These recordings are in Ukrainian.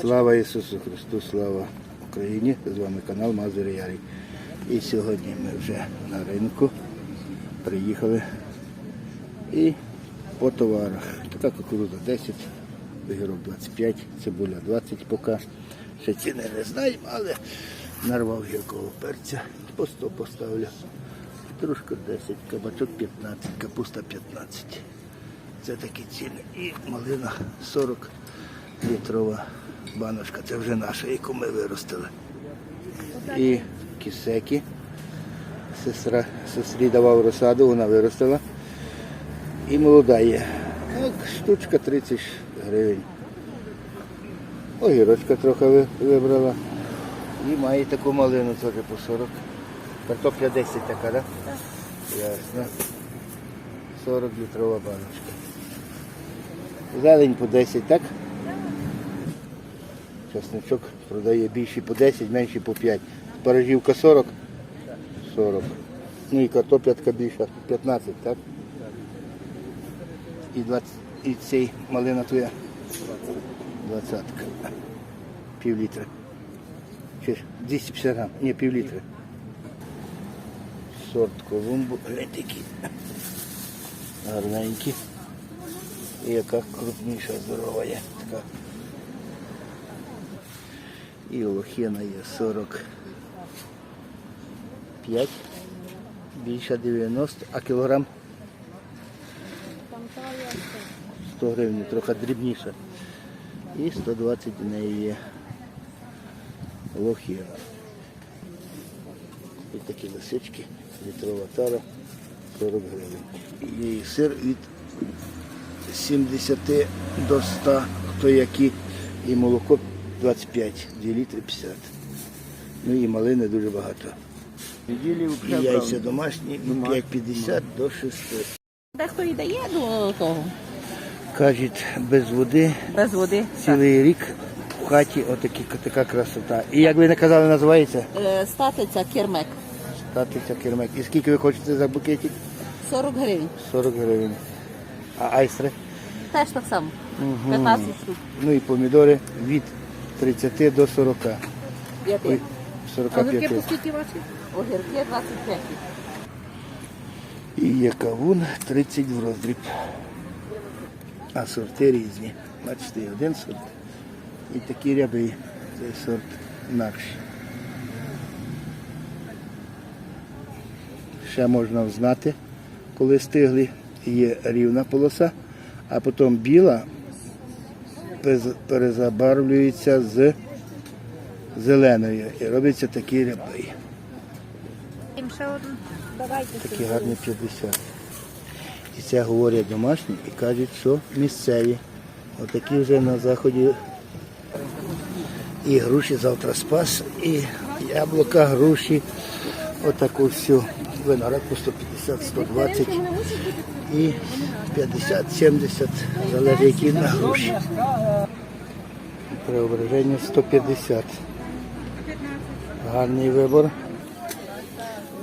Слава Ісусу Христу, слава Україні! З вами канал Мазур Ярій. І сьогодні ми вже на ринку приїхали і по товарах. Така кукурудза 10, огірок 25, цибуля 20 поки. Ще ціни не знаємо, але нарвав гіркого перця. По 100 поставлю. Трошка 10, кабачок 15, капуста 15. Це такі ціни. І малина 40 літрова баночка. Це вже наша, яку ми виростили. І кисеки. Сестра, сестрі давав розсаду, вона виростила. І молода є. Так, штучка 30 гривень. Огірочка трохи вибрала. І має таку малину теж по 40. Картопля 10 така, так? Да? Ясно. 40 літрова баночка. Зелень по 10, так? Часничок продає більші по 10, менші по 5. Спаражівка 40? 40. Ну і картопля така більша 15, так? І 20, і цей малина твоя 20. Пів літра. Чи 250 грам? Ні, пів літра. Сорт Колумбу. Гляньте які. Гарненькі. І яка крупніша, здорова. Така. І лохина є 45, більше 90, а кілограм 100 гривень, трохи дрібніша. І 120 в неї є лохина. І такі лисички, літрова тара 40 гривень. І сир від 70 до 100, хто які, і молоко 25, 2 літри 50. Ну і малини дуже багато. І яйця домашні від 5,50 до 6. Дехто і дає до того, Кажуть, без води без води. цілий рік в хаті отакі, така красота. І як ви не казали, називається? Е, Статиця кермек Статиця кермек. І скільки ви хочете за букетик? 40 гривень. 40 гривень. А айстри? Теж так само. 15 штук. Ну і помідори від 30 до 40. П'яти. Ой, 45. скільки ваші? Огірки 25. І є кавун 30 в роздріб. А сорти різні. Бачите, один сорт. І такі ряби. Цей сорт інакший. Ще можна взнати, коли стигли. Є рівна полоса, а потім біла перезабарвлюється з зеленою. І робляться такі ряби. Такі гарні 50. І це говорять домашні і кажуть, що місцеві. Отакі вже на заході. І груші завтра спас, і яблука, груші, отаку всю. Виноград по 150, 120 і 50, 70, залежить які на груші. Преображення 150. Гарний вибор.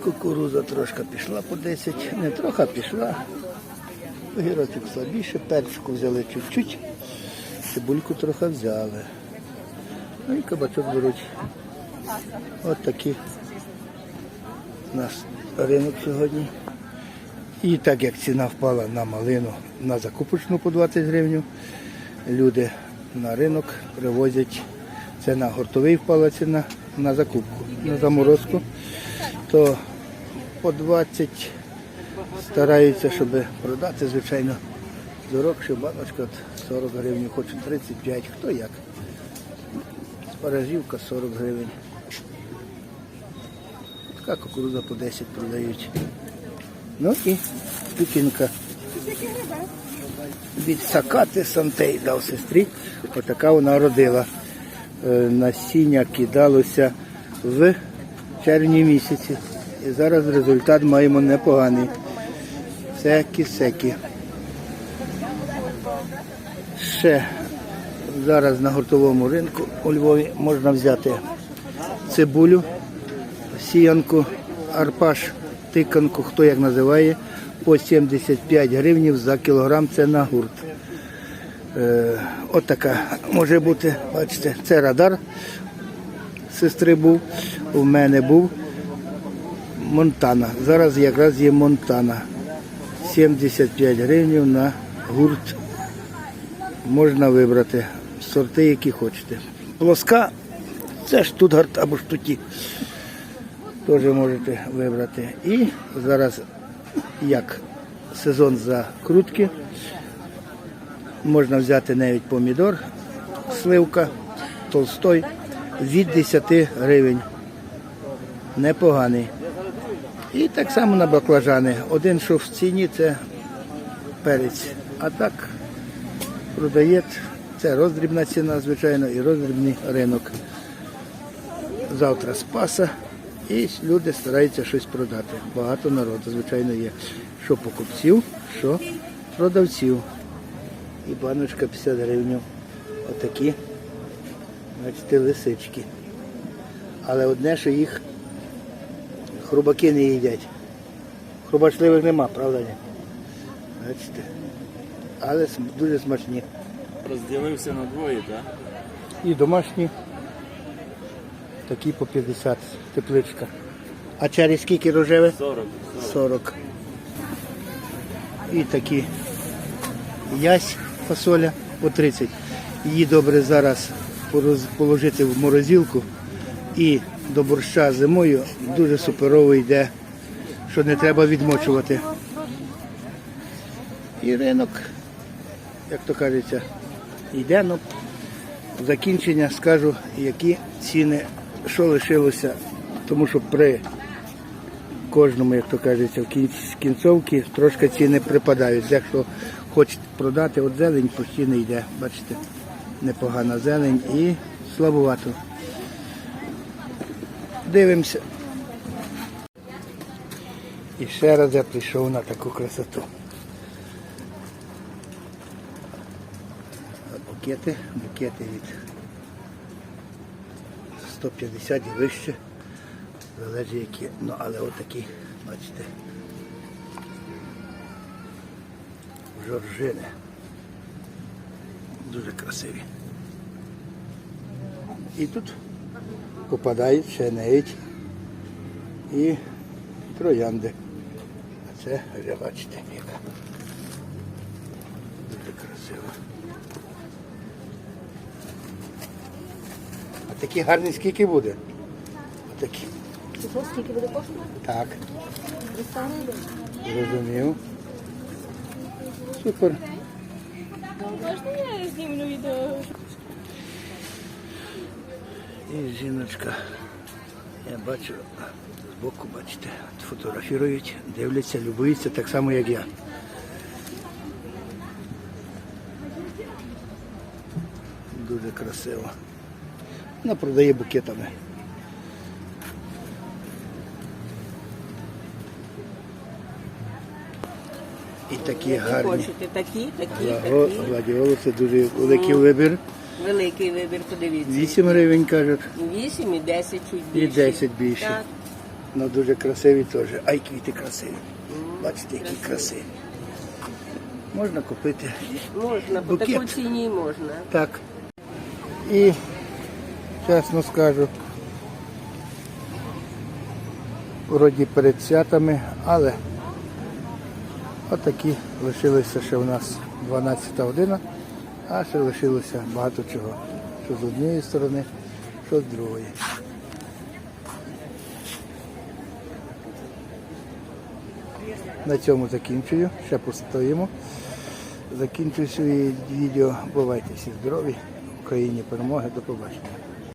Кукуруза трошки пішла по 10, не трохи пішла. Огірочок слабіше, перчику взяли чуть-чуть, цибульку трохи взяли. Ну і кабачок беруть. От у нас ринок сьогодні. І так як ціна впала на малину на закупочну по 20 гривень, люди на ринок привозять, це на гуртовий впала ціна на закупку, на заморозку, то по 20 стараються, щоб продати, звичайно, дорогше баночка 40 гривень, хочуть 35, хто як. Спаражівка 40 гривень. Така кукурудза по 10 продають. Ну і пікінка. Від Сакати Сантей дав сестрі. Отака вона родила. Е, Насіння кидалося в червні місяці. І зараз результат маємо непоганий. Це кісеки. Ще зараз на гуртовому ринку у Львові можна взяти цибулю, сіянку, арпаш, тиканку, хто як називає, по 75 гривнів за кілограм це на гурт. Е, от така може бути, бачите, це радар сестри був, у мене був Монтана. Зараз якраз є Монтана. 75 гривень на гурт. Можна вибрати сорти, які хочете. Плоска це штутгарт або штуті. Теж можете вибрати. І зараз як сезон закрутки. Можна взяти навіть помідор, сливка, толстой від 10 гривень. Непоганий. І так само на баклажани. Один, що в ціні, це перець. А так продає, це роздрібна ціна, звичайно, і роздрібний ринок. Завтра спаса. І люди стараються щось продати. Багато народу, звичайно, є. Що покупців, що продавців. І баночка 50 гривень. Отакі, бачите, лисички. Але одне, що їх хрубаки не їдять. Хрубашливих нема, правда? Ні? Бачите. Але дуже смачні. Розділився на двоє, так? І домашні. Такі по 50 тепличка. А через скільки рожеве? 40. 40. І такі ясь фасоля по 30. Її добре зараз положити в морозилку і до борща зимою дуже суперово йде, що не треба відмочувати. І ринок, як то кажеться, йде, ну закінчення скажу, які ціни, що лишилося, тому що при кожному, як то кажеться, в кінці кінцовці трошки ціни припадають. Якщо хочете продати, от зелень постійно йде, бачите, непогана зелень і слабовато. Дивимося. І ще раз я прийшов на таку красоту. Букети, букети від 150 і вище. Залежить які. Ну, але отакі, бачите. Жоржини. Дуже красиві. І тут попадають ще і троянди. А це вже бачите, яка. Дуже красиво. Такі гарні скільки буде? Отакі. Скільки буде коштувати? Так. Зрозумів. Супер. Можна я знімлю відео? І жіночка, я бачу, збоку, бачите, фотографірують, дивляться, любуються так само, як я. Дуже красиво. Вона продає букетами. І такі гарні. Хочете такі, такі, такі. Гладіолуси дуже великий вибір. Великий вибір, подивіться. 8 гривень кажуть. 8 і 10 чуть І більше. 10 більше. Так. Ну дуже красиві теж. Ай, квіти красиві. Бачите, які красиві. Можна купити. Можна, по Букет. такій ціні можна. Так. І чесно скажу. Вроді перед святами, але отакі лишилися ще у нас 12 година, а ще лишилося багато чого. Що з однієї сторони, що з другої. На цьому закінчую. Ще постоїмо. Закінчую своє відео. Бувайте всі здорові. В Україні перемоги. До побачення.